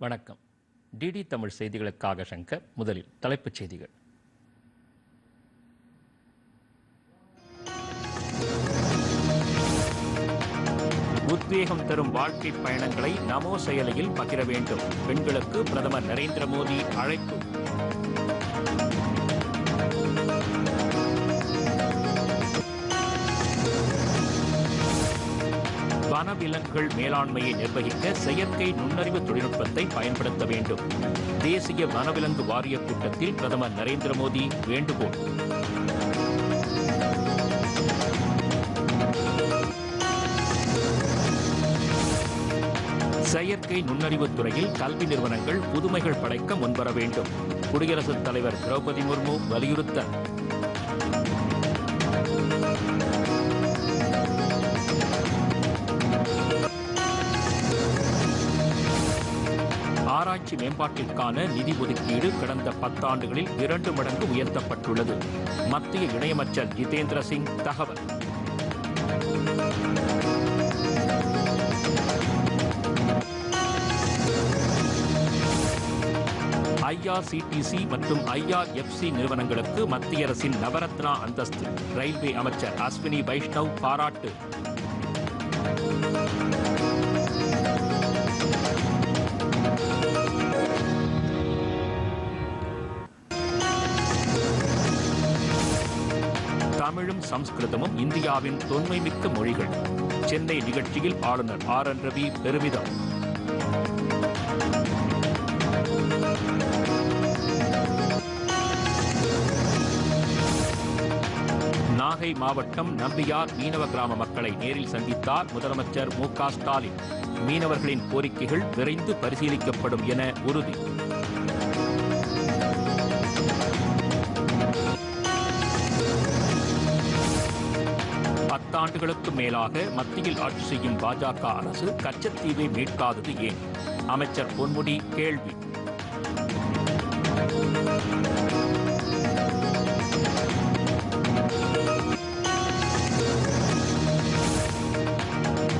வணக்கம். டிடி தமிழ் செய்திகளுக்காக சங்கர் முதலில் தலைப்புச் செய்திகள். உத்வேகம் தரும் வாழ்க்கை பயணங்களை நமோ செயலியில் பகிர வேண்டும். பெண்களுக்கு பிரதமர் நரேந்திர மோடி அழைப்பு. வனவிலங்குகள் மேலாண்மையை நிர்வகிக்க செயற்கை நுண்ணறிவு தொழில்நுட்பத்தை பயன்படுத்த வேண்டும். தேசிய வனவிலங்கு வாரிய கூட்டத்தில் பிரதமர் நரேந்திர மோடி வேண்டுகோள். செயற்கை நுண்ணறிவுத் துறையில் கல்வி நிறுவனங்கள் புதுமைகள் படைக்க முன்வர வேண்டும். குடியரசுத் தலைவர் திரௌபதி முர்மு வலியுறுத்தல். ஆராய்ச்சி மேம்பாட்டிற்கான நிதி ஒதுக்கீடு கடந்த பத்தாண்டுகளில் இரண்டு மடங்கு உயர்த்தப்பட்டுள்ளது. மத்திய இணையமைச்சர் ஜிதேந்திர சிங் தகவல். ஐஆர்சிடிசி மற்றும் ஐஆர்எஃப்சி நிறுவனங்களுக்கு மத்திய அரசின் நவரத்னா அந்தஸ்து. ரயில்வே அமைச்சர் அஸ்வினி வைஷ்ணவ் பாராட்டு. தமிழும் சம்ஸ்கிருதமும் இந்தியாவின் தொன்மைமிக்க மொழிகள். சென்னை நிகழ்ச்சியில் ஆளுநர் ஆர். என். ரவி பெருமிதம். நாகை மாவட்டம் நம்பியார் மீனவ கிராம மக்களை நேரில் சந்தித்தார் முதலமைச்சர் மு க ஸ்டாலின். மீனவர்களின் கோரிக்கைகள் விரைந்து பரிசீலிக்கப்படும் என உறுதி. ஆண்டுகளுக்கு மேலாக மத்தியில் ஆட்சி செய்யும் பாஜக அரசு கச்சத்தீவை மீட்காதது ஏன்? அமைச்சர் பொன்முடி கேள்வி.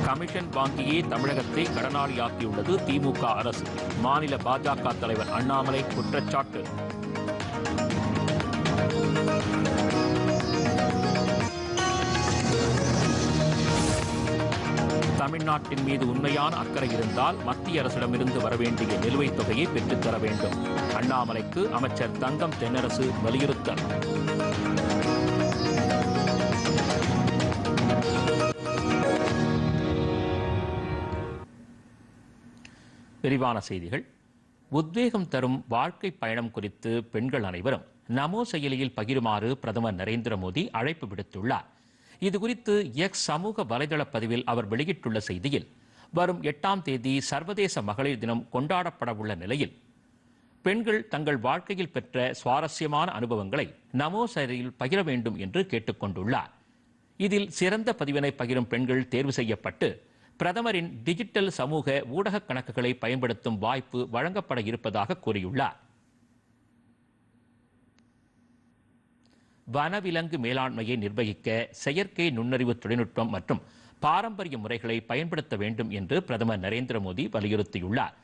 கமிஷன் வாங்கியே தமிழகத்தை கடனாளியாக்கியுள்ளது திமுக அரசு. மாநில பாஜக தலைவர் அண்ணாமலை குற்றச்சாட்டு. தமிழ்நாட்டின் மீது உண்மையான அக்கறை இருந்தால் மத்திய அரசிடமிருந்து வரவேண்டிய நிலுவைத் தொகையை பெற்றுத்தர வேண்டும். அண்ணாமலைக்கு அமைச்சர் தங்கம் தென்னரசு வலியுறுத்தல். விரிவான செய்திகள். உத்வேகம் தரும் வாழ்க்கை பயணம் குறித்து பெண்கள் அனைவரும் நமோ செயலியில் பகிருமாறு பிரதமர் நரேந்திர மோடி அழைப்பு விடுத்துள்ளார். இதுகுறித்து எக்ஸ் சமூக வலைதள பதிவில் அவர் வெளியிட்டுள்ள செய்தியில் வரும் எட்டாம் தேதி சர்வதேச மகளிர் தினம் கொண்டாடப்படவுள்ள நிலையில் பெண்கள் தங்கள் வாழ்க்கையில் பெற்ற சுவாரஸ்யமான அனுபவங்களை நமோ செயலியில் பகிர வேண்டும் என்று கேட்டுக்கொண்டுள்ளார். இதில் சிறந்த பதிவினை பகிரும் பெண்கள் தேர்வு செய்யப்பட்டு பிரதமரின் டிஜிட்டல் சமூக ஊடக கணக்குகளை பயன்படுத்தும் வாய்ப்பு வழங்கப்பட இருப்பதாக கூறியுள்ளார். வனவிலங்கு மேலாண்மையை நிர்வகிக்க செயற்கை நுண்ணறிவு தொழில்நுட்பம் மற்றும் பாரம்பரிய முறைகளை பயன்படுத்த வேண்டும் என்று பிரதமர் நரேந்திர மோடி வலியுறுத்தியுள்ளார்.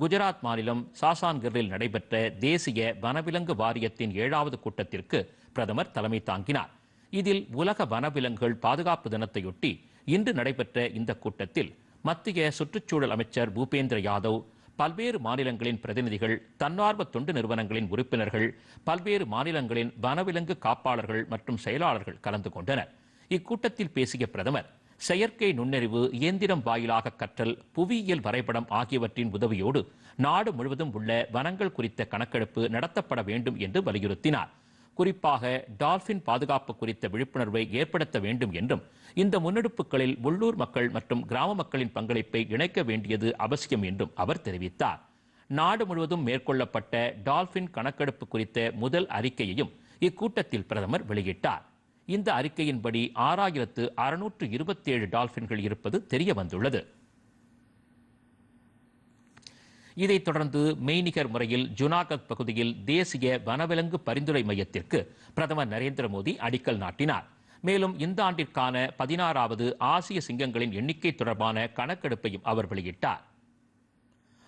குஜராத் மாநிலம் சாசான்கரில் நடைபெற்ற தேசிய வனவிலங்கு வாரியத்தின் ஏழாவது கூட்டத்திற்கு பிரதமர் தலைமை தாங்கினார். இதில் உலக வனவிலங்குகள் பாதுகாப்பு தினத்தையொட்டி இன்று நடைபெற்ற இந்த கூட்டத்தில் மத்திய சுற்றுச்சூழல் அமைச்சர் பூபேந்திர யாதவ் பல்வேறு மாநிலங்களின் பிரதிநிதிகள் தன்னார்வ தொண்டு நிறுவனங்களின் உறுப்பினர்கள் பல்வேறு மாநிலங்களின் வனவிலங்கு காப்பாளர்கள் மற்றும் செயலாளர்கள் கலந்து கொண்டனர். இக்கூட்டத்தில் பேசிய பிரதமர் செயற்கை நுண்ணறிவு இயந்திரம் வாயிலாக கற்றல் புவியியல் வரைபடம் ஆகியவற்றின் உதவியோடு நாடு முழுவதும் உள்ள வனங்கள் குறித்த கணக்கெடுப்பு நடத்தப்பட வேண்டும் என்று வலியுறுத்தினார். குறிப்பாக டால்பின் பாதுகாப்பு குறித்த விழிப்புணர்வை ஏற்படுத்த வேண்டும் என்றும் இந்த முன்னெடுப்புகளில் உள்ளூர் மக்கள் மற்றும் கிராம மக்களின் பங்களிப்பை இணைக்க வேண்டியது அவசியம் என்றும் அவர் தெரிவித்தார். நாடு முழுவதும் மேற்கொள்ளப்பட்ட டால்பின் கணக்கெடுப்பு குறித்த முதல் அறிக்கையையும் இக்கூட்டத்தில் பிரதமர் வெளியிட்டார். இந்த அறிக்கையின்படி ஆறாயிரத்து அறுநூற்று இருபத்தி ஏழு டால்பின்கள் இருப்பது தெரிய வந்துள்ளது இதைத் தொடர்ந்து மெய்நிகர் முறையில் ஜுனாகத் பகுதியில் தேசிய வனவிலங்கு பரிந்துரை மையத்திற்கு பிரதமர் நரேந்திர மோடி அடிக்கல் நாட்டினார். மேலும் இந்த ஆண்டிற்கான பதினாறாவது ஆசிய சிங்கங்களின் எண்ணிக்கை தொடர்பான கணக்கெடுப்பையும் அவர் வெளியிட்டார்.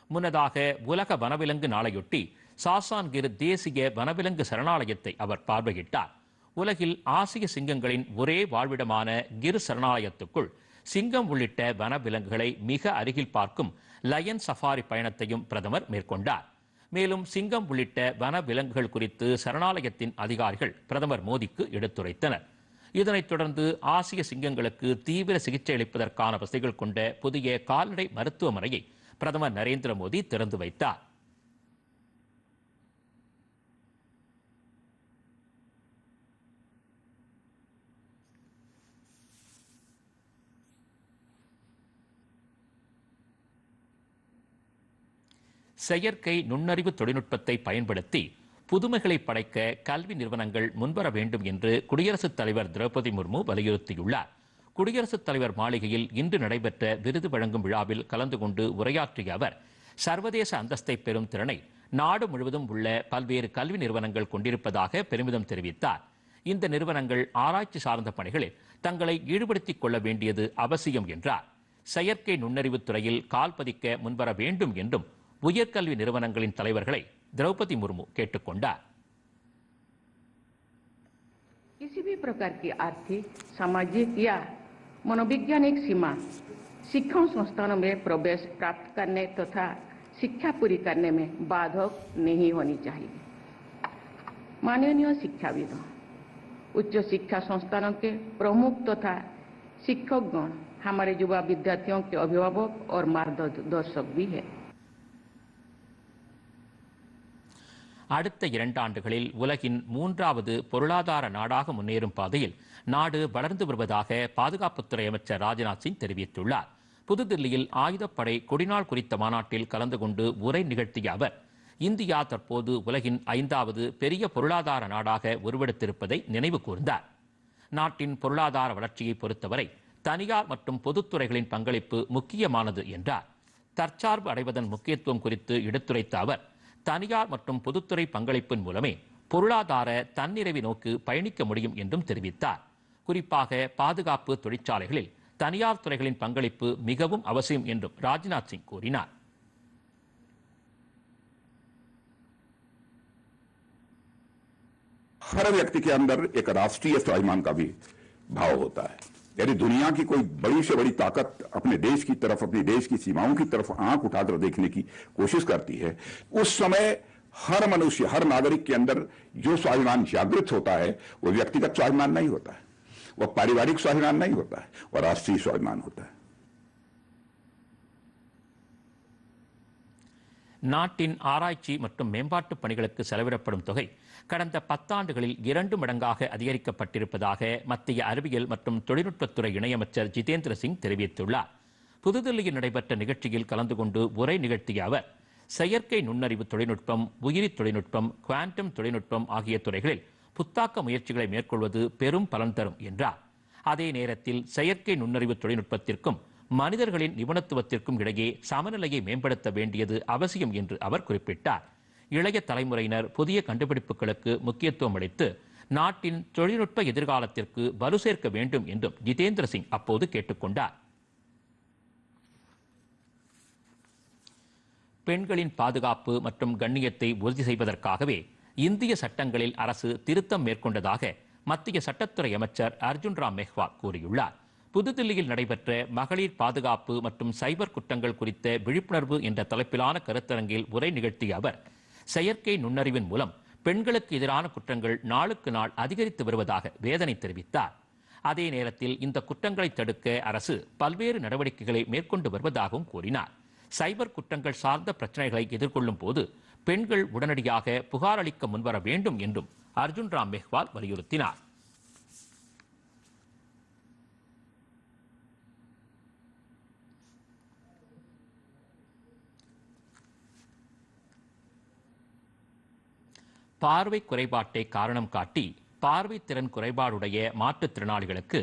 முன்னதாக உலக வனவிலங்கு நாளையொட்டி சாசான்கிர் தேசிய வனவிலங்கு சரணாலயத்தை அவர் பார்வையிட்டார். உலகில் ஆசிய சிங்கங்களின் ஒரே வாழ்விடமான கிர் சரணாலயத்துக்குள் சிங்கம் உள்ளிட்ட வனவிலங்குகளை மிக அருகில் பார்க்கும் லயன் சஃபாரி பயணத்தையும் பிரதமர் மேற்கொண்டார். மேலும் சிங்கம் உள்ளிட்ட வன விலங்குகள் குறித்து சரணாலயத்தின் அதிகாரிகள் பிரதமர் மோடிக்கு எடுத்துரைத்தனர். இதனைத் தொடர்ந்து ஆசிய சிங்கங்களுக்கு தீவிர சிகிச்சை அளிப்பதற்கான வசதிகள் கொண்ட புதிய கால்நடை மருத்துவமனையை பிரதமர் நரேந்திர மோடி திறந்து வைத்தார். செயற்கை நுண்ணறிவு தொழில்நுட்பத்தை பயன்படுத்தி புதுமைகளை படைக்க கல்வி நிறுவனங்கள் முன்வர வேண்டும் என்று குடியரசுத் தலைவர் திரௌபதி முர்மு வலியுறுத்தியுள்ளார். குடியரசுத் தலைவர் மாளிகையில் இன்று நடைபெற்ற விருது வழங்கும் விழாவில் கலந்து கொண்டு உரையாற்றிய அவர் சர்வதேச அந்தஸ்தை பெறும் திறனை நாடு முழுவதும் உள்ள பல்வேறு கல்வி நிறுவனங்கள் கொண்டிருப்பதாக பெருமிதம் தெரிவித்தார். இந்த நிறுவனங்கள் ஆராய்ச்சி சார்ந்த பணிகளில் தங்களை ஈடுபடுத்திக் கொள்ள வேண்டியது அவசியம் என்றார். செயற்கை நுண்ணறிவுத் துறையில் கால் பதிக்க முன்வர வேண்டும் என்றும் உயர்கல்வி நிறுவனங்களின் தலைவர்களை திரௌபதி முர்மு கேட்டுக்கொண்டார் किसी भी प्रकार की आर्थिक सामाजिक या मनोवैज्ञानिक सीमा शिक्षण संस्थानों में प्रवेश प्राप्त करने तथा शिक्षा पूरी करने में बाधक नहीं होनी चाहिए माननीय शिक्षाविदों उच्च शिक्षा संस्थानों के प्रमुख तथा शिक्षकगण हमारे युवा विद्यार्थियों के अभिभावक और मार्गदर्शक भी है அடுத்த இரண்டாண்டுகளில் உலகின் மூன்றாவது பொருளாதார நாடாக முன்னேறும் பாதையில் நாடு வளர்ந்து வருவதாக பாதுகாப்புத்துறை அமைச்சர் ராஜ்நாத் சிங் தெரிவித்துள்ளார். புதுதில்லியில் ஆயுதப்படை கொடிநாள் குறித்த மாநாட்டில் கலந்து கொண்டு உரை நிகழ்த்திய அவர் இந்தியா தற்போது உலகின் ஐந்தாவது பெரிய பொருளாதார நாடாக உருவெடுத்திருப்பதை நினைவு கூர்ந்தார். நாட்டின் பொருளாதார வளர்ச்சியை பொறுத்தவரை தனியார் மற்றும் பொதுத்துறைகளின் பங்களிப்பு முக்கியமானது என்றார். தற்சார்பு அடைவதன் முக்கியத்துவம் குறித்து எடுத்துரைத்த அவர் தனியார் மற்றும் பொதுத்துறை பங்களிப்பின் மூலமே பொருளாதார தன்னிறைவை நோக்கு பயணிக்க முடியும் என்றும் தெரிவித்தார் குறிப்பாக பாதுகாப்பு தொழிற்சாலைகளில் தனியார் துறைகளின் பங்களிப்பு மிகவும் அவசியம் என்றும் ராஜ்நாத் சிங் கூறினார் हर व्यक्ति के अंदर एक राष्ट्रीय स्वाभिमान का भी भाव होता है यदि दुनिया की कोई बड़ी से बड़ी ताकत अपने देश की तरफ़, अपने देश की सीमाओं की तरफ़ आँख उठाकर देखने की कोशिश करती है। उस समय हर मनुष्य, हर नागरिक के अंदर जो स्वाभिमान जागृत होता है वह व्यक्तिगत स्वाभिमान नहीं होता है। वह पारिवारिक स्वाभिमान नहीं होता है वह राष्ट्रीय स्वाभिमान होता है। நாட்டின் ஆராய்ச்சி மற்றும் மேம்பாட்டு பணிகளுக்கு செலவிடப்படும் தொகை கடந்த பத்தாண்டுகளில் இரண்டு மடங்காக அதிகரிக்கப்பட்டிருப்பதாக மத்திய அறிவியல் மற்றும் தொழில்நுட்பத்துறை இணையமைச்சர் ஜிதேந்திர சிங் தெரிவித்துள்ளார். புதுதில்லியில் நடைபெற்ற நிகழ்ச்சியில் கலந்து கொண்டு உரை நிகழ்த்திய அவர் செயற்கை நுண்ணறிவு தொழில்நுட்பம் உயிரி தொழில்நுட்பம் குவாண்டம் தொழில்நுட்பம் ஆகிய துறைகளில் புத்தாக்க முயற்சிகளை மேற்கொள்வது பெரும் பலன் தரும் என்றார். அதே நேரத்தில் செயற்கை நுண்ணறிவு தொழில்நுட்பத்திற்கும் மனிதர்களின் நிபுணத்துவத்திற்கும் இடையே சமநிலையை மேம்படுத்த வேண்டியது அவசியம் என்று அவர் குறிப்பிட்டார். இளைய தலைமுறையினர் புதிய கண்டுபிடிப்புகளுக்கு முக்கியத்துவம் அளித்து நாட்டின் தொழில்நுட்ப எதிர்காலத்திற்கு வலு சேர்க்க வேண்டும் என்றும் ஜிதேந்திர சிங் அப்போது கேட்டுக்கொண்டார் பெண்களின் பாதுகாப்பு மற்றும் கண்ணியத்தை உறுதி செய்வதற்காகவே இந்திய சட்டங்களில் அரசு திருத்தம் மேற்கொண்டதாக மத்திய சட்டத்துறை அமைச்சர் அர்ஜுன் ராம் மெஹ்வா கூறியுள்ளார். புதுதில்லியில் நடைபெற்ற மகளிர் பாதுகாப்பு மற்றும் சைபர் குற்றங்கள் குறித்த விழிப்புணர்வு என்ற தலைப்பிலான கருத்தரங்கில் உரை நிகழ்த்திய அவர் செயற்கை நுண்ணறிவின் மூலம் பெண்களுக்கு எதிரான குற்றங்கள் நாளுக்கு நாள் அதிகரித்து வருவதாக வேதனை தெரிவித்தார். அதே நேரத்தில் இந்த குற்றங்களை தடுக்க அரசு பல்வேறு நடவடிக்கைகளை மேற்கொண்டு வருவதாகவும் கூறினார். சைபர் குற்றங்கள் சார்ந்த பிரச்சனைகளை எதிர்கொள்ளும் போது பெண்கள் உடனடியாக புகார் அளிக்க முன்வர வேண்டும் என்றும் அர்ஜுன் ராம் மெஹ்வால் வலியுறுத்தினார். பார்வை குறைபாட்டை காரணம் காட்டி பார்வை திறன் குறைபாடுடைய மாற்றுத்திறனாளிகளுக்கு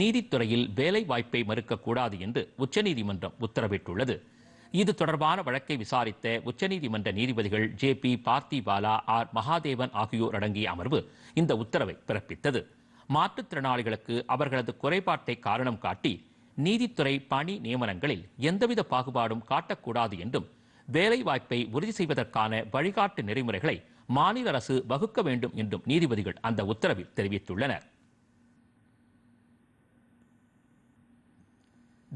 நீதித்துறையில் வேலை வாய்ப்பை மறுக்கக்கூடாது என்று உச்சநீதிமன்றம் உத்தரவிட்டுள்ளது. இது தொடர்பான வழக்கை விசாரித்த உச்சநீதிமன்ற நீதிபதிகள் J B Pardiwala R. Mahadevan ஆகியோர் அடங்கிய அமர்வு இந்த உத்தரவை பிறப்பித்தது. மாற்றுத்திறனாளிகளுக்கு அவர்களது குறைபாட்டை காரணம் காட்டி நீதித்துறை பணி நியமனங்களில் எந்தவித பாகுபாடும் காட்டக்கூடாது என்றும் வேலைவாய்ப்பை உறுதி செய்வதற்கான வழிகாட்டு நெறிமுறைகளை மாநில அரசு வகுக்க வேண்டும் என்றும் நீதிபதிகள் அந்த உத்தரவில் தெரிவித்துள்ளனர்.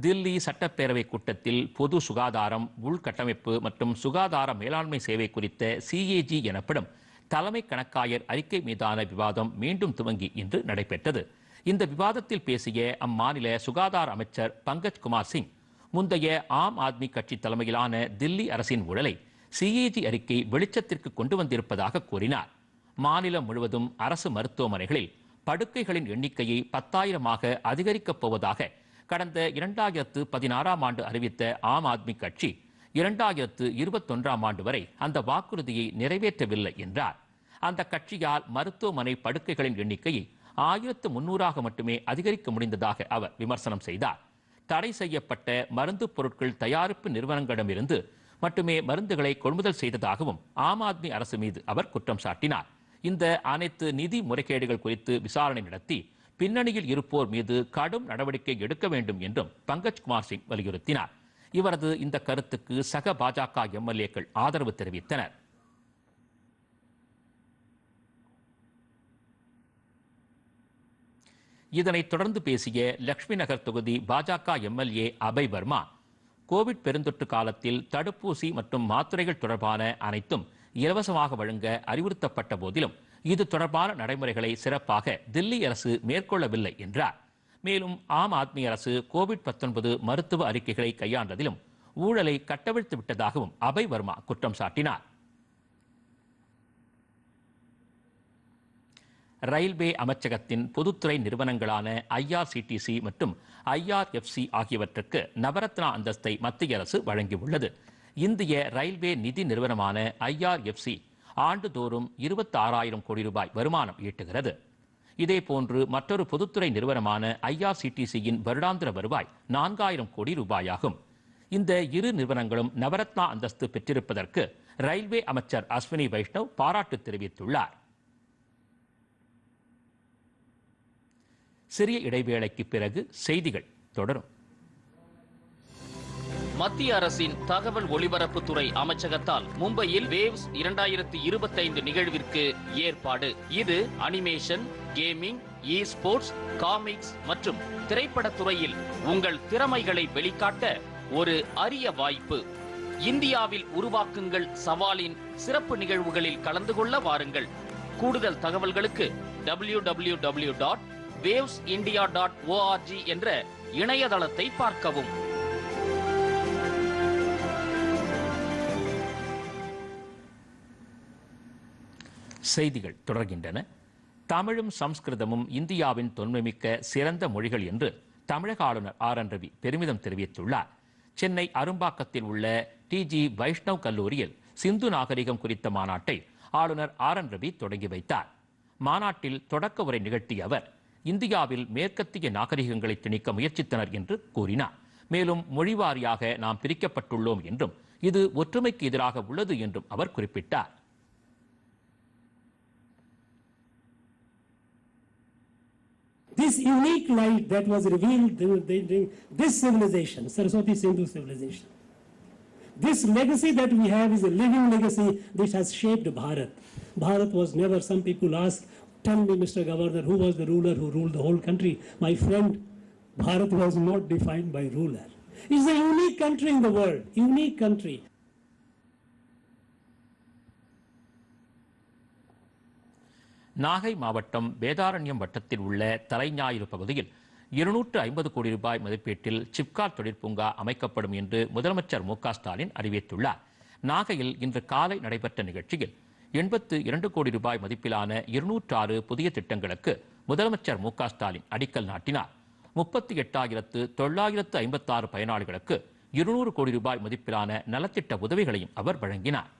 தில்லி சட்டப்பேரவை கூட்டத்தில் பொது சுகாதாரம் உள்கட்டமைப்பு மற்றும் சுகாதார மேலாண்மை சேவை குறித்த சிஏஜி எனப்படும் தலைமை கணக்காயர் அறிக்கை மீதான விவாதம் மீண்டும் துவங்கி இன்று நடைபெற்றது. இந்த விவாதத்தில் பேசிய அம்மாநில சுகாதார அமைச்சர் பங்கஜ் குமார் சிங் முந்தைய ஆம் ஆத்மி கட்சி தலைமையிலான தில்லி அரசின் ஊழலை சிஏஜி அறிக்கை வெளிச்சத்திற்கு கொண்டு வந்திருப்பதாக கூறினார். மாநிலம் முழுவதும் அரசு மருத்துவமனைகளில் படுக்கைகளின் எண்ணிக்கையை பத்தாயிரமாக அதிகரிக்கப் போவதாக கடந்த இரண்டாயிரத்து பதினாறாம் ஆண்டு அறிவித்த ஆம் ஆத்மி கட்சி இரண்டாயிரத்து இருபத்தொன்றாம் ஆண்டு வரை அந்த வாக்குறுதியை நிறைவேற்றவில்லை என்றார். அந்த கட்சியால் மருத்துவமனை படுக்கைகளின் எண்ணிக்கையை ஆயிரத்து முன்னூறாக மட்டுமே அதிகரிக்க முடிந்ததாக அவர் விமர்சனம் செய்தார். தடை செய்யப்பட்ட மருந்து பொருட்கள் தயாரிப்பு நிறுவனங்களிடமிருந்து மட்டுமே மருந்துகளை கொள்முதல் செய்ததாகவும் ஆம் ஆத்மி அரசு மீது அவர் குற்றம் சாட்டினார். இந்த அனைத்து நிதி முறைகேடுகள் குறித்து விசாரணை நடத்தி பின்னணியில் இருப்போர் மீது கடும் நடவடிக்கை எடுக்க வேண்டும் என்றும் பங்கஜ்குமார் சிங் வலியுறுத்தினார். இவரது இந்த கருத்துக்கு சக பாஜக எம்எல்ஏக்கள் ஆதரவு தெரிவித்தனர். இதனைத் தொடர்ந்து பேசிய லட்சுமி நகர் தொகுதி பாஜக எம்எல்ஏ அபய் வர்மா கோவிட் பெருந்தொற்று காலத்தில் தடுப்பூசி மற்றும் மாத்திரைகள் தொடர்பான அனைத்தும் இலவசமாக வழங்க அறிவுறுத்தப்பட்ட போதிலும் இது தொடர்பான நடைமுறைகளை சிறப்பாக தில்லி அரசு மேற்கொள்ளவில்லை என்றார். மேலும் ஆம் ஆத்மி அரசு கோவிட் 19 மருத்துவ அறிக்கைகளை கையாண்டதிலும் ஊழலை கட்டவிழ்த்து விட்டதாகவும் அபய் வர்மா குற்றம் சாட்டினார். ரயில்வே அமைச்சகத்தின் பொதுத்துறை நிறுவனங்களான ஐஆர்சிடிசி மற்றும் ஐஆர்எஃப்சி ஆகியவற்றுக்கு நவரத்னா அந்தஸ்தை மத்திய அரசு வழங்கியுள்ளது. இந்திய ரயில்வே நிதி நிறுவனமான ஐஆர்எஃப்சி ஆண்டுதோறும் இருபத்தாறாயிரம் கோடி ரூபாய் வருமானம் ஈட்டுகிறது. இதேபோன்று மற்றொரு பொதுத்துறை நிறுவனமான ஐஆர்சிடிசியின் வருடாந்திர வருவாய் நான்காயிரம் கோடி ரூபாயாகும். இந்த இரு நிறுவனங்களும் நவரத்னா அந்தஸ்து பெற்றிருப்பதற்கு ரயில்வே அமைச்சர் அஸ்வினி வைஷ்ணவ் பாராட்டு தெரிவித்துள்ளார். சிறிய இடைவேளைக்கு பிறகு செய்திகள் தொடரும். மத்திய அரசின் தகவல் ஒலிபரப்புத்துறை அமைச்சகத்தால் மும்பையில் வேவ்ஸ் இரண்டாயிரத்தி இருபத்தைந்து நிகழ்விற்கு ஏற்பாடு. இது animation gaming esports comics மற்றும் திரைப்படத்துறையில் உங்கள் திறமைகளை வெளிக்காட்ட ஒரு அரிய வாய்ப்பு. இந்தியாவில் உருவாக்குங்கள் சவாலின் சிறப்பு நிகழ்வுகளில் கலந்து கொள்ள வாருங்கள். கூடுதல் தகவல்களுக்கு W W W dot waves India dot ORG என்ற இணையதளத்தை பார்க்கவும். செய்திகள் தொடர்கின்றன. தமிழும் சம்ஸ்கிருதமும் இந்தியாவின் தொன்மைமிக்க சிறந்த மொழிகள் என்று தமிழக ஆளுநர் ஆர் என் ரவி பெருமிதம் தெரிவித்துள்ளார். சென்னை அரும்பாக்கத்தில் உள்ள டிஜி வைஷ்ணவ் கல்லூரியில் சிந்து நாகரிகம் குறித்த மாநாட்டை ஆளுநர் ஆர் என் ரவி தொடங்கி வைத்தார். மாநாட்டில் தொடக்க உரை நிகழ்த்திய அவர் இந்தியாவில் மேற்கத்திய நாகரிகங்களை திணிக்க முயற்சித்தனர் என்று கூறினார் மேலும் மொழிவாரியாக நாம் பிரிக்கப்பட்டுள்ளோம் என்றும் இது ஒற்றுமைக்கு எதிராக உள்ளது என்றும் அவர் குறிப்பிட்டார் this unique light that was revealed during this civilization, Saraswati Sindhu civilization. This legacy that we have is a living legacy which has shaped Bharat. Bharat was never, some people ask, tell me, Mr. Governor, who was the ruler who ruled the whole country? My friend, Bharat was not defined by ruler. It's a unique country in the world, unique country. Nagai மாவட்டம் வேதாரண்யம் வட்டத்தில் உள்ள தலைஞாயிறு பகுதியில் இருநூற்று ஐம்பது கோடி ரூபாய் மதிப்பீட்டில் சிப்கார் தொழிற்பூங்கா அமைக்கப்படும் என்று முதலமைச்சர் மு க ஸ்டாலின் அறிவித்துள்ளார் நாகையில் இன்று காலை நடைபெற்ற நிகழ்ச்சியில் எண்பத்து இரண்டு கோடி ரூபாய் மதிப்பிலான இருநூற்றாறு புதிய திட்டங்களுக்கு முதலமைச்சர் மு ஸ்டாலின் அடிக்கல் நாட்டினார். முப்பத்தி எட்டாயிரத்து தொள்ளாயிரத்து ஐம்பத்தாறு பயனாளிகளுக்கு இருநூறு கோடி ரூபாய் மதிப்பிலான நலத்திட்ட உதவிகளையும் அவர் வழங்கினார்.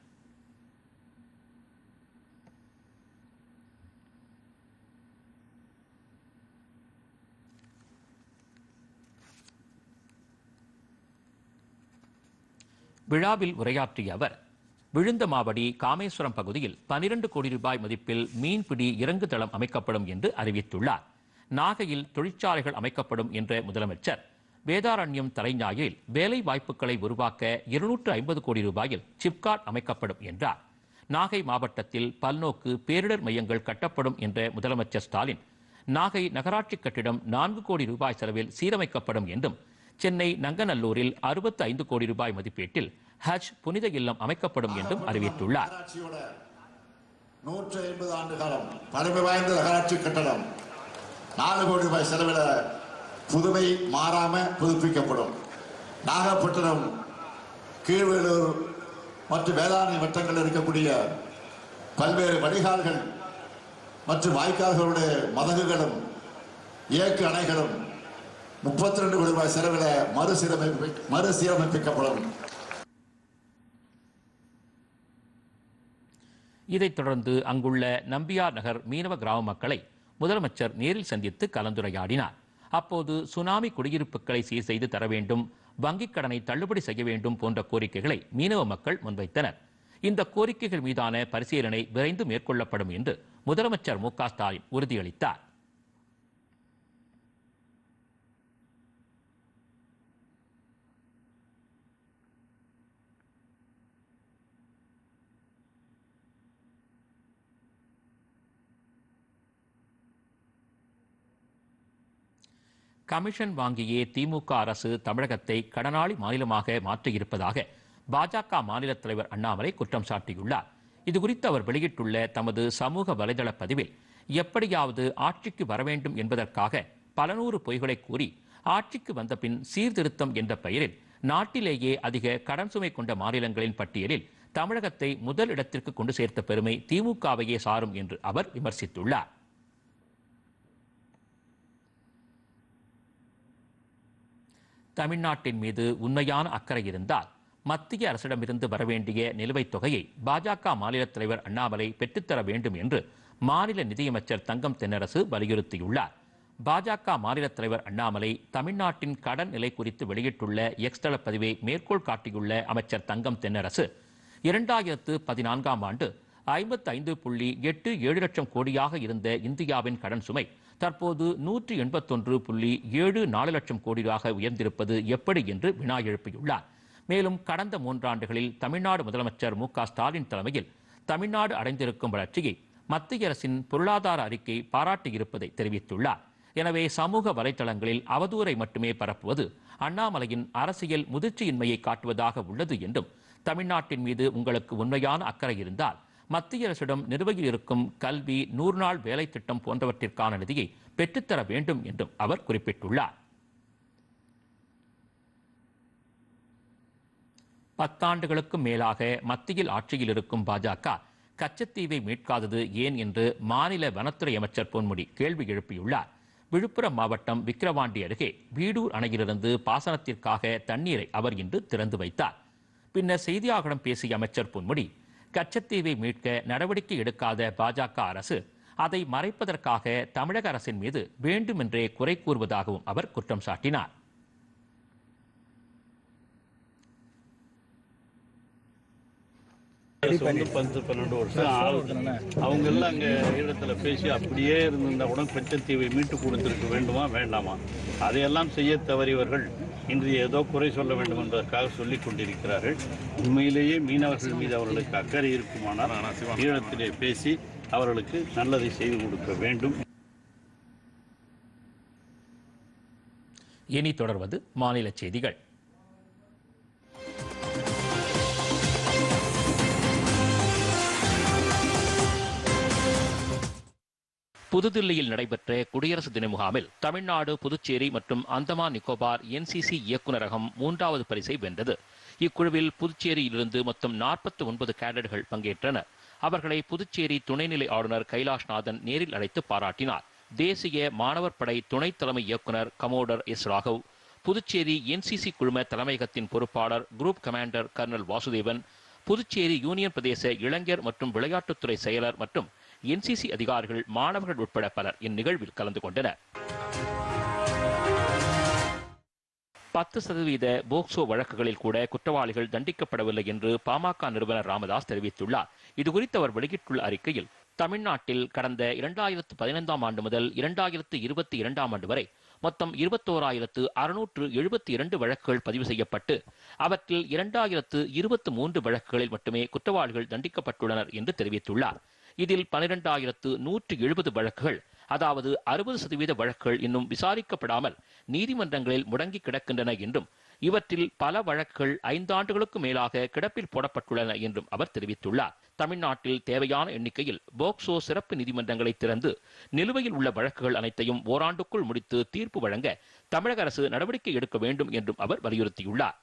விழாவில் உரையாற்றிய அவர் விழுந்த மாவடி காமேஸ்வரம் பகுதியில் பனிரெண்டு கோடி ரூபாய் மதிப்பில் மீன்பிடி இறங்கு தளம் அமைக்கப்படும் என்று அறிவித்துள்ளார். நாகையில் தொழிற்சாலைகள் அமைக்கப்படும் என்ற முதலமைச்சர் வேதாரண்யம் தலைஞாயில் வேலை வாய்ப்புகளை உருவாக்க இருநூற்று ஐம்பது கோடி ரூபாயில் சிப்காட் அமைக்கப்படும் என்றார். நாகை மாவட்டத்தில் பல்நோக்கு பேரிடர் மையங்கள் கட்டப்படும் என்ற முதலமைச்சர் ஸ்டாலின் நாகை நகராட்சி கட்டிடம் நான்கு கோடி ரூபாய் செலவில் சீரமைக்கப்படும் என்றும் சென்னை நங்கநல்லூரில் அறுபத்தி ஐந்து கோடி ரூபாய் மதிப்பீட்டில் ஹஜ் புனித இல்லம் அமைக்கப்படும் என்றும் அறிவித்துள்ளார். நூற்றி ஐம்பது ஆண்டு காலம் பழமை வாய்ந்த நகராட்சி கட்டடம் நாலு கோடி ரூபாய் செலவில் புதுமை மாறாம புதுப்பிக்கப்படும். நாகப்பட்டினம் கீழ்வேலூர் மற்றும் வேளாண் வட்டங்களில் இருக்கக்கூடிய பல்வேறு வடிகால்கள் மற்றும் வாய்க்கால்களுடைய மதகுகளும் இயக்கு அணைகளும் முப்பத்தி ரெண்டு கோடி ரூபாய் செலவில் மறுசீரமைப்பு மறுசீரமைப்பிக்கப்படும். இதைத் தொடர்ந்து அங்குள்ள நம்பியார் நகர் மீனவ கிராம மக்களை முதலமைச்சர் நேரில் சந்தித்து கலந்துரையாடினார். அப்போது சுனாமி குடியிருப்புகளை சீர் செய்து தர வேண்டும் வங்கிக் கடனை தள்ளுபடி செய்ய வேண்டும் போன்ற கோரிக்கைகளை மீனவ மக்கள் முன்வைத்தனர். இந்த கோரிக்கைகள் மீதான பரிசீலனை விரைந்து மேற்கொள்ளப்படும் என்று முதலமைச்சர் மு க ஸ்டாலின் உறுதியளித்தார். கமிஷன் வாங்கியே திமுக அரசு தமிழகத்தை கடனாளி மாநிலமாக மாற்றியிருப்பதாக பாஜக மாநில தலைவர் அண்ணாமலை குற்றம் சாட்டியுள்ளார். இதுகுறித்து அவர் வெளியிட்டுள்ள தமது சமூக வலைதள பதிவில் எப்படியாவது ஆட்சிக்கு வர வேண்டும் என்பதற்காக பல நூறு பொய்களை கூறி ஆட்சிக்கு வந்த பின் சீர்திருத்தம் என்ற பெயரில் நாட்டிலேயே அதிக கடன் சுமை கொண்ட மாநிலங்களின் பட்டியலில் தமிழகத்தை முதல் இடத்திற்கு கொண்டு சேர்த்த பெருமை திமுகவையே சாரும் என்று அவர் விமர்சித்துள்ளார். தமிழ்நாட்டின் மீது உண்மையான அக்கறை இருந்தால் மத்திய அரசிடமிருந்து வரவேண்டிய நிலுவைத் தொகையை பாஜக மாநில தலைவர் அண்ணாமலை பெற்றுத்தர வேண்டும் என்று மாநில நிதியமைச்சர் தங்கம் தென்னரசு வலியுறுத்தியுள்ளார். பாஜக மாநில தலைவர் அண்ணாமலை தமிழ்நாட்டின் கடன் நிலை குறித்து வெளியிட்டுள்ள எக்ஸ்தள பதிவை மேற்கோள் காட்டியுள்ள அமைச்சர் தங்கம் தென்னரசு இரண்டாயிரத்து பதினான்காம் ஆண்டு ஐம்பத்தி ஐந்து புள்ளி எட்டு ஏழு லட்சம் கோடியாக இருந்த இந்தியாவின் கடன் சுமை தற்போது நூற்றி எண்பத்தொன்று புள்ளி ஏழு நாலு லட்சம் கோடியாக உயர்ந்திருப்பது எப்படி என்று வினா எழுப்பியுள்ளார். மேலும் கடந்த மூன்றாண்டுகளில் தமிழ்நாடு முதலமைச்சர் மு க ஸ்டாலின் தலைமையில் தமிழ்நாடு அடைந்திருக்கும் வளர்ச்சியை மத்திய அரசின் பொருளாதார அறிக்கை பாராட்டியிருப்பதை தெரிவித்துள்ளார். எனவே சமூக வலைதளங்களில் அவதூறை மட்டுமே பரப்புவது அண்ணாமலையின் அரசியல் முதிர்ச்சியின்மையை காட்டுவதாக உள்ளது என்றும் தமிழ்நாட்டின் மீது உங்களுக்கு உண்மையான அக்கறை இருந்தால் மத்திய அரசிடம் நிலுவையில் இருக்கும் கல்வி நூறு நாள் வேலை திட்டம் போன்றவற்றிற்கான நிதியை பெற்றுத்தர வேண்டும் என்றும் அவர் குறிப்பிட்டுள்ளார். பத்தாண்டுகளுக்கும் மேலாக மத்தியில் ஆட்சியில் இருக்கும் பாஜக கச்சத்தீவை மீட்காதது ஏன் என்று மாநில வனத்துறை அமைச்சர் பொன்முடி கேள்வி எழுப்பியுள்ளார். விழுப்புரம் மாவட்டம் விக்கிரவாண்டி அருகே வீடூர் அணையிலிருந்து பாசனத்திற்காக தண்ணீரை அவர் இன்று திறந்து வைத்தார். பின்னர் செய்தியாளர்களிடம் பேசிய அமைச்சர் பொன்முடி கச்சத்தீவை மீட்க நடவடிக்கை எடுக்காத பாஜக அரசு அதை மறைப்பதற்காக தமிழக அரசின் மீது வேண்டுமென்றே குறை கூறுவதாகவும் அவர் குற்றம் சாட்டினார். வந்து பத்து பன்னெண்டு வருஷம் ஆகுது. அவங்க எல்லாம் அங்க ஈழத்துல பேசி அப்படியே இருந்திருந்தா கூட கச்சத்தீவை மீட்டு கொடுத்திருக்க வேண்டுமா வேண்டாமா? அதையெல்லாம் செய்ய தவறியவர்கள் இன்று ஏதோ குறை சொல்ல வேண்டும் என்பதற்காக சொல்லிக் கொண்டிருக்கிறார்கள். உண்மையிலேயே மீனவர்கள் மீது அவர்களுக்கு அக்கறை இருக்குமானால் ஈழத்திலே பேசி அவர்களுக்கு நல்லதை செய்து கொடுக்க வேண்டும். இனி தொடர்வது மாநில செய்திகள். புதுதில்லியில் நடைபெற்ற குடியரசு தின முகாமில் தமிழ்நாடு புதுச்சேரி மற்றும் அந்தமான் நிக்கோபார் என்சிசி இயக்குநரகம் மூன்றாவது பரிசை வென்றது. இக்குழுவில் புதுச்சேரியிலிருந்து மொத்தம் நாற்பத்தி ஒன்பது கேடட்கள் பங்கேற்றனர் அவர்களை புதுச்சேரி துணைநிலை ஆளுநர் கைலாஷ்நாதன் நேரில் அழைத்து பாராட்டினார். தேசிய மாணவர் படை துணை தலைமை இயக்குனர் commodore S Raghav Puducherry NCC குழும தலைமையகத்தின் பொறுப்பாளர் group commander colonel Vasudevan Puducherry union பிரதேச இளைஞர் மற்றும் விளையாட்டுத்துறை செயலர் மற்றும் என்சிசி அதிகாரிகள் மாணவர்கள் உட்பட பலர் இந்நிகழ்வில் கலந்து கொண்டனர். பத்து சதவீத போக்சோ வழக்குகளில் கூட குற்றவாளிகள் தண்டிக்கப்படவில்லை என்று பாமக நிறுவனர் ராமதாஸ் தெரிவித்துள்ளார். இதுகுறித்து அவர் வெளியிட்டுள்ள அறிக்கையில் தமிழ்நாட்டில் கடந்த இரண்டாயிரத்து பதினைந்தாம் ஆண்டு முதல் இரண்டாயிரத்து இருபத்தி இரண்டாம் ஆண்டு வரை மொத்தம் இருபத்தோராயிரத்து அறுநூற்று எழுபத்தி இரண்டு வழக்குகள் பதிவு செய்யப்பட்டு அவற்றில் இரண்டாயிரத்து இருபத்து மூன்று வழக்குகளில் மட்டுமே குற்றவாளிகள் தண்டிக்கப்பட்டுள்ளனர் என்று தெரிவித்துள்ளார். இதில் பனிரெண்டாயிரத்து நூற்று எழுபது வழக்குகள் அதாவது அறுபது சதவீத வழக்குகள் இன்னும் விசாரிக்கப்படாமல் நீதிமன்றங்களில் முடங்கி கிடக்கின்றன என்றும் இவற்றில் பல வழக்குகள் ஐந்தாண்டுகளுக்கு மேலாக கிடப்பில் போடப்பட்டுள்ளன என்றும் அவர் தெரிவித்துள்ளார். தமிழ்நாட்டில் தேவையான எண்ணிக்கையில் போக்சோ சிறப்பு நீதிமன்றங்களை திறந்து நிலுவையில் உள்ள வழக்குகள் அனைத்தையும் ஓராண்டுக்குள் முடித்து தீர்ப்பு வழங்க தமிழக அரசு நடவடிக்கை எடுக்க வேண்டும் என்றும் அவர் வலியுறுத்தியுள்ளார்.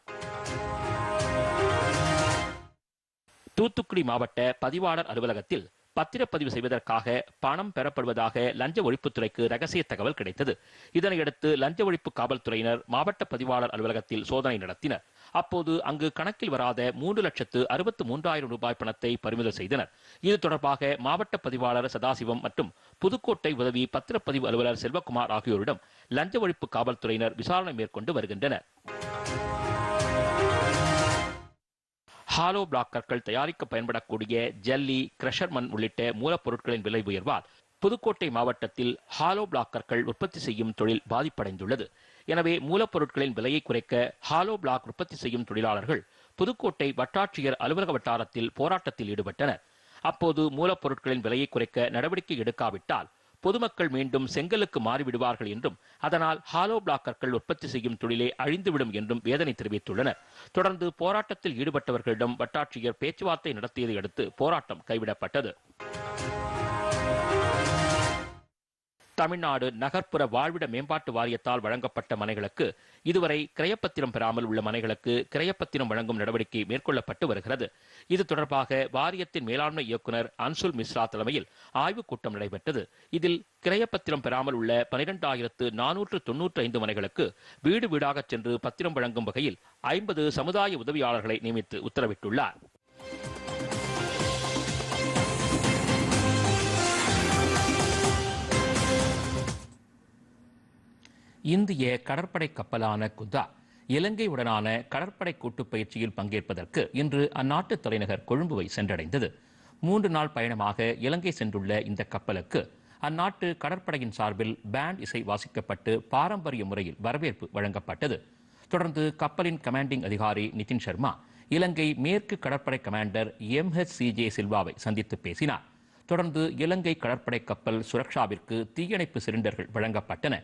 தூத்துக்குடி மாவட்ட பதிவாளர் அலுவலகத்தில் பத்திரப்பதிவு செய்வதற்காக பணம் பெறப்படுவதாக லஞ்ச ஒழிப்புத்துறைக்கு ரகசிய தகவல் கிடைத்தது. இதனையடுத்து லஞ்ச ஒழிப்பு காவல்துறையினர் மாவட்ட பதிவாளர் அலுவலகத்தில் சோதனை நடத்தினர். அப்போது அங்கு கணக்கில் வராத மூன்று லட்சத்து அறுபத்து மூன்றாயிரம் ரூபாய் பணத்தை பறிமுதல் செய்தனர். இது தொடர்பாக மாவட்ட பதிவாளர் சதாசிவம் மற்றும் புதுக்கோட்டை உதவி பத்திரப்பதிவு அலுவலர் செல்வகுமார் ஆகியோரிடம் லஞ்ச ஒழிப்பு காவல்துறையினர் விசாரணை மேற்கொண்டு வருகின்றனர். ஹாலோ பிளாக்கர்கள் தயாரிக்க பயன்படக்கூடிய ஜல்லி கிரஷர் மண் உள்ளிட்ட மூலப்பொருட்களின் விலை உயர்வால் புதுக்கோட்டை மாவட்டத்தில் ஹாலோ பிளாக்கர்கள் உற்பத்தி செய்யும் தொழில் பாதிப்படைந்துள்ளது. எனவே மூலப்பொருட்களின் விலையை குறைக்க ஹாலோ பிளாக் உற்பத்தி செய்யும் தொழிலாளர்கள் புதுக்கோட்டை வட்டாட்சியர் அலுவலக வட்டாரத்தில் போராட்டத்தில் ஈடுபட்டனர். அப்போது மூலப்பொருட்களின் விலையை குறைக்க நடவடிக்கை எடுக்காவிட்டால் பொதுமக்கள் மீண்டும் செங்கலுக்கு மாறிவிடுவார்கள் என்றும் அதனால் ஹாலோ பிளாக்கர்கள் உற்பத்தி செய்யும் தொழிலே அழிந்துவிடும் என்றும் வேதனை தெரிவித்துள்ளனர். தொடர்ந்து போராட்டத்தில் ஈடுபட்டவர்களிடம் வட்டாட்சியர் பேச்சுவார்த்தை நடத்தியதை அடுத்து போராட்டம் கைவிடப்பட்டது. தமிழ்நாடு நகர்ப்புற வாழ்விட மேம்பாட்டு வாரியத்தால் வழங்கப்பட்ட மனைகளுக்கு இதுவரை கிரயப்பத்திரம் பெறாமல் உள்ள மனைகளுக்கு கிரயப்பத்திரம் வழங்கும் நடவடிக்கை மேற்கொள்ளப்பட்டு வருகிறது. இது தொடர்பாக வாரியத்தின் மேலாண்மை இயக்குனர் அன்சுல் மிஸ்ரா தலைமையில் ஆய்வுக் கூட்டம் நடைபெற்றது. இதில் கிரயப்பத்திரம் பெறாமல் உள்ள பனிரெண்டாயிரத்து நானூற்று தொன்னூற்றி ஐந்து மனைகளுக்கு வீடு வீடாக சென்று பத்திரம் வழங்கும் வகையில் ஐம்பது சமுதாய உதவியாளர்களை நியமித்து உத்தரவிட்டுள்ளார். இந்திய கடற்படை கப்பலான குதா இலங்கையுடனான கடற்படை கூட்டுப் பயிற்சியில் பங்கேற்பதற்கு இன்று அந்நாட்டு தலைநகர் கொழும்புவை சென்றடைந்தது. மூன்று நாள் பயணமாக இலங்கை சென்றுள்ள இந்த கப்பலுக்கு அந்நாட்டு கடற்படையின் சார்பில் பேண்ட் இசை வாசிக்கப்பட்டு பாரம்பரிய முறையில் வரவேற்பு வழங்கப்பட்டது. தொடர்ந்து கப்பலின் கமாண்டிங் அதிகாரி நிதின் சர்மா இலங்கை மேற்கு கடற்படை commander M. H C. J. சில்வாவை சந்தித்து பேசினார். தொடர்ந்து இலங்கை கடற்படை கப்பல் சுரக்ஷாவிற்கு தீயணைப்பு சிலிண்டர்கள் வழங்கப்பட்டன.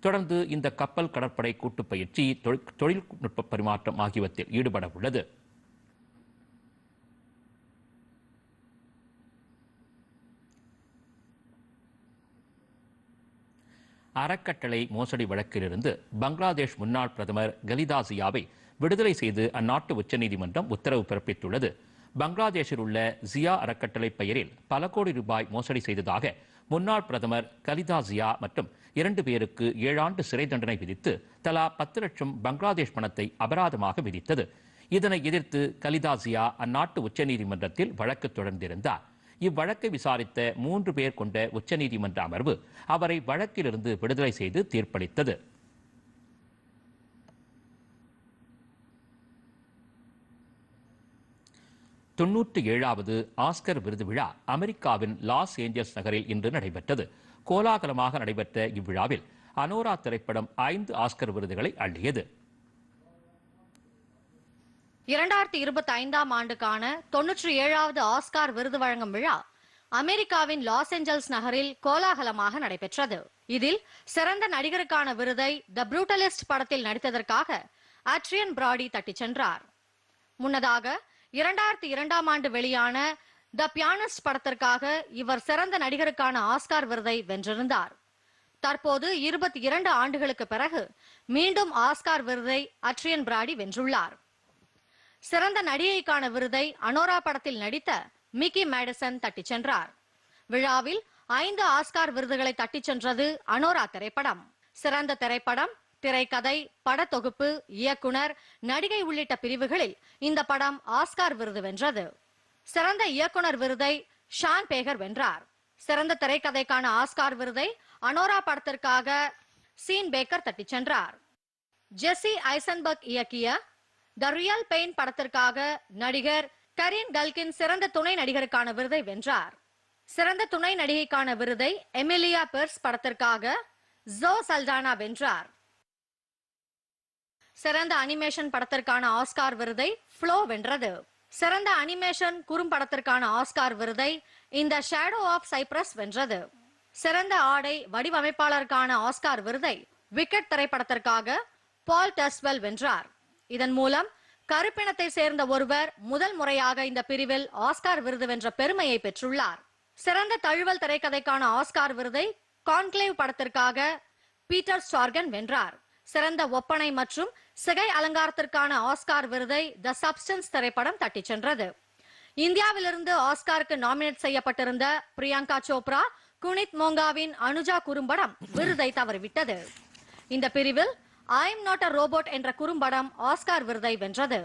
தொடர்ந்து இந்த கப்பல் கடற்படை கூட்டுப் பயிற்சி தொழில்நுட்ப பரிமாற்றம் ஆகியவற்றில் ஈடுபட உள்ளது அறக்கட்டளை மோசடி வழக்கிலிருந்து பங்களாதேஷ் முன்னாள் பிரதமர் கலிதாசியாவை விடுதலை செய்து அந்நாட்டு உச்சநீதிமன்றம் உத்தரவு பிறப்பித்துள்ளது. பங்களாதேஷில் உள்ள ஜியா அறக்கட்டளை பெயரில் பல கோடி ரூபாய் மோசடி செய்ததாக முன்னாள் பிரதமர் கலிதா ஜியா மற்றும் இரண்டு பேருக்கு ஏழாண்டு சிறை தண்டனை விதித்து தலா பத்து லட்சம் பங்களாதேஷ் பணத்தை அபராதமாக விதித்தது. இதனை எதிர்த்து கலிதா ஜியா அந்நாட்டு உச்சநீதிமன்றத்தில் வழக்கு தொடர்ந்திருந்தார். இவ்வழக்கை விசாரித்த மூன்று பேர் கொண்ட உச்சநீதிமன்ற அமர்வு அவரை வழக்கிலிருந்து விடுதலை செய்து தீர்ப்பளித்தது. தொன்னூற்றி ஏழாவது ஆஸ்கர் விருது விழா அமெரிக்காவின் லாஸ் ஏஞ்சல்ஸ் நகரில் இன்று நடைபெற்றது. கோலாகலமாக நடைபெற்ற இவ்விழாவில் அனோரா திரைப்படம் ஐந்து ஆஸ்கர் விருதுகளை அள்ளியது. இரண்டாயிரத்தி இருபத்தி ஐந்தாம் ஆண்டுக்கான தொன்னூற்றி ஏழாவது ஆஸ்கார் விருது வழங்கும் விழா அமெரிக்காவின் லாஸ் ஏஞ்சல்ஸ் நகரில் கோலாகலமாக நடைபெற்றது. இதில் சிறந்த நடிகருக்கான விருதை த புரூட்டலிஸ்ட் படத்தில் நடித்ததற்காக ஆட்ரியன் பிராடி தட்டிச் சென்றார். முன்னதாக இரண்டாயிரத்தி இரண்டாம் ஆண்டு வெளியான த பியானிஸ்ட் படத்திற்காக இவர் சிறந்த நடிகருக்கான ஆஸ்கார் விருதை வென்றிருந்தார். தற்போது இருபத்தி இரண்டு ஆண்டுகளுக்கு பிறகு மீண்டும் ஆஸ்கார் விருதை அட்ரியன் பிராடி வென்றுள்ளார். சிறந்த நடிகைக்கான விருதை அனோரா படத்தில் நடித்த மிக்கி மேடிசன் தட்டிச் சென்றார். விழாவில் ஐந்து ஆஸ்கார் விருதுகளை தட்டிச் சென்றது அனோரா திரைப்படம். சிறந்த திரைப்படம் திரைக்கதை படத்தொகுப்பு இயக்குனர் நடிகை உள்ளிட்ட பிரிவுகளில் இந்த படம் ஆஸ்கார் விருது வென்றது. சிறந்த இயக்குனர் விருதை ஷான் பேகர் வென்றார். சிறந்த திரைக்கதைக்கான ஆஸ்கார் விருதை அனோரா படத்திற்காக சீன் பேக்கர் தட்டிச் சென்றார். ஜெஸ்ஸி ஐசன்பர்க் இயக்கிய த ரியல் பெயின் படத்திற்காக நடிகர் கரீன் கல்கின் சிறந்த துணை நடிகருக்கான விருதை வென்றார். சிறந்த துணை நடிகைக்கான விருதை எமிலியா பெர்ஸ் படத்திற்காக ஜோ சல்டானா வென்றார். சிறந்த அனிமேஷன் படத்திற்கான ஆஸ்கார் விருதை ஃப்ளோ வென்றது. சிறந்த அனிமேஷன் குறும்படத்திற்கான ஆஸ்கார் விருதை இந்த ஷேடோ ஆஃப் சைப்ரஸ் வென்றது. சிறந்த ஆடை வடிவமைப்பாளருக்கான ஆஸ்கார் விருதை விக்கெட் திரைப்படத்திற்காக பால் டஸ்வெல் வென்றார். இதன் மூலம் கருப்பினத்தை சேர்ந்த ஒருவர் முதல் முறையாக இந்த பிரிவில் ஆஸ்கார் விருது வென்ற பெருமையை பெற்றுள்ளார். சிறந்த தழுவல் திரைக்கதைக்கான ஆஸ்கார் விருதை கான்க்ளேவ் படத்திற்காக பீட்டர் ஸ்டார்கன் வென்றார். சிறந்த ஒப்பனை மற்றும் சிகை அலங்காரத்திற்கான ஆஸ்கார் விருதை த சப்ஸ்டன்ஸ் திரைப்படம் தட்டிச் சென்றது. இந்தியாவிலிருந்து ஆஸ்காருக்கு நாமினேட் செய்யப்பட்டிருந்த பிரியங்கா சோப்ரா குனித் மோங்காவின் அனுஜா குறும்படம் விருதை தவறிவிட்டது. இந்த பிரிவில் I'm not a robot என்ற குறும்படம் ஆஸ்கார் விருதை வென்றது.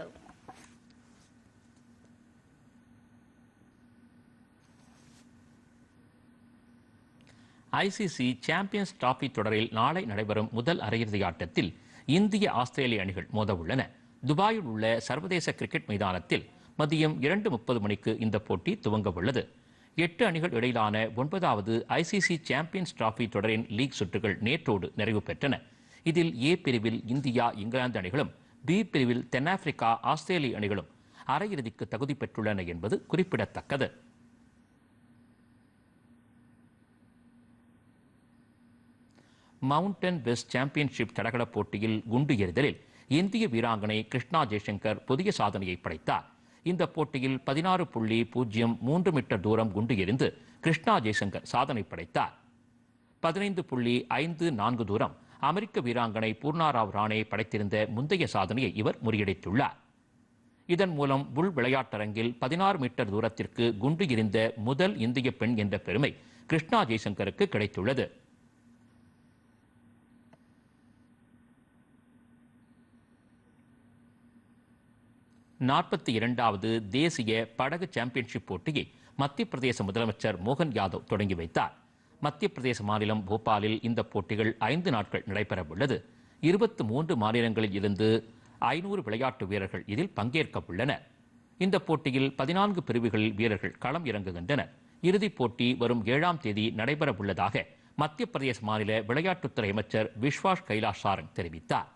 ஐசிசி சாம்பியன்ஸ் டிராபி தொடரில் நாளை நடைபெறும் முதல் அரையிறுதி ஆட்டத்தில் இந்திய ஆஸ்திரேலிய அணிகள் மோதவுள்ளன. துபாயில் உள்ள சர்வதேச கிரிக்கெட் மைதானத்தில் மதியம் இரண்டு முப்பது மணிக்கு இந்த போட்டி துவங்க உள்ளது எட்டு அணிகள் இடையிலான ஒன்பதாவது ஐசிசி சாம்பியன்ஸ் டிராபி தொடரின் லீக் சுற்றுகள் நேற்றோடு நிறைவு பெற்றன. இதில் ஏ பிரிவில் இந்தியா இங்கிலாந்து அணிகளும் பி பிரிவில் தென்னாப்பிரிக்கா ஆஸ்திரேலிய அணிகளும் அரையிறுதிக்கு தகுதி பெற்றுள்ளன என்பது குறிப்பிடத்தக்கது. மவுண்டன் வெஸ்ட் சாம்பியன்ஷிப் தடகள போட்டியில் குண்டு எறிதலில் இந்திய வீராங்கனை கிருஷ்ணா ஜெய்சங்கர் புதிய சாதனையை படைத்தார். இந்த போட்டியில் பதினாறு புள்ளி பூஜ்ஜியம் மூன்று மீட்டர் தூரம் குண்டு எறிந்து கிருஷ்ணா ஜெய்சங்கர் சாதனை படைத்தார். பதினைந்து புள்ளி ஐந்து நான்கு தூரம் அமெரிக்க வீராங்கனை பூர்ணாராவ் ராணே படைத்திருந்த முந்தைய சாதனையை இவர் முறியடித்துள்ளார். இதன் மூலம் உள் விளையாட்டரங்கில் பதினாறு மீட்டர் தூரத்திற்கு குண்டு எறிந்த முதல் இந்திய பெண் என்ற பெருமை கிருஷ்ணா ஜெய்சங்கருக்கு கிடைத்துள்ளது. நாற்பத்தி இரண்டாவது தேசிய படகு சாம்பியன்ஷிப் போட்டியை மத்திய பிரதேச முதலமைச்சர் மோகன் யாதவ் தொடங்கி வைத்தார். மத்திய பிரதேச மாநிலம் போபாலில் இந்த போட்டிகள் ஐந்து நாட்கள் நடைபெறவுள்ளது. இருபத்தி மூன்று மாநிலங்களில் இருந்து ஐநூறு விளையாட்டு வீரர்கள் இதில் பங்கேற்க உள்ளனர். இந்த போட்டியில் பதினான்கு பிரிவுகளில் வீரர்கள் களம் இறங்குகின்றனர். இறுதிப் போட்டி வரும் ஏழாம் தேதி நடைபெற உள்ளதாக மத்திய பிரதேச மாநில விளையாட்டுத்துறை அமைச்சர் விஸ்வாஸ் கைலாஷ் சாரங் தெரிவித்தார்.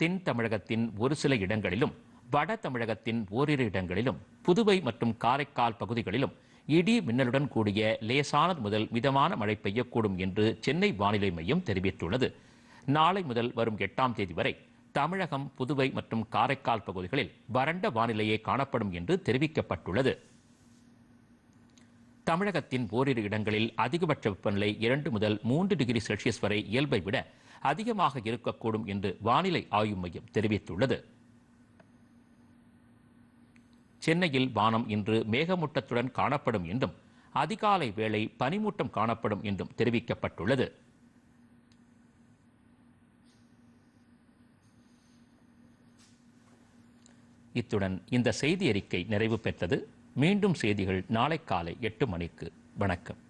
தென் தமிழகத்தின் ஒரு சில இடங்களிலும் வட தமிழகத்தின் ஓரிரு இடங்களிலும் புதுவை மற்றும் காரைக்கால் பகுதிகளிலும் இடி மின்னலுடன் கூடிய லேசானது முதல் மிதமான மழை பெய்யக்கூடும் என்று சென்னை வானிலை மையம் தெரிவித்துள்ளது. நாளை முதல் வரும் எட்டாம் தேதி வரை தமிழகம் புதுவை மற்றும் காரைக்கால் பகுதிகளில் வறண்ட வானிலையே காணப்படும் என்று தெரிவிக்கப்பட்டுள்ளது. தமிழகத்தின் ஓரிரு இடங்களில் அதிகபட்ச வெப்பநிலை இரண்டு முதல் மூன்று டிகிரி செல்சியஸ் வரை இயல்பை விட அதிகமாக இருக்கக்கூடும் என்று வானிலை ஆய்வு மையம் தெரிவித்துள்ளது. சென்னையில் வானம் இன்று மேகமூட்டத்துடன் காணப்படும் என்றும் அதிகாலை வேளை பனிமூட்டம் காணப்படும் என்றும் தெரிவிக்கப்பட்டுள்ளது. இத்துடன் இந்த செய்தி அறிக்கை நிறைவு பெற்றது. மீண்டும் செய்திகள் நாளை காலை எட்டு மணிக்கு. வணக்கம்.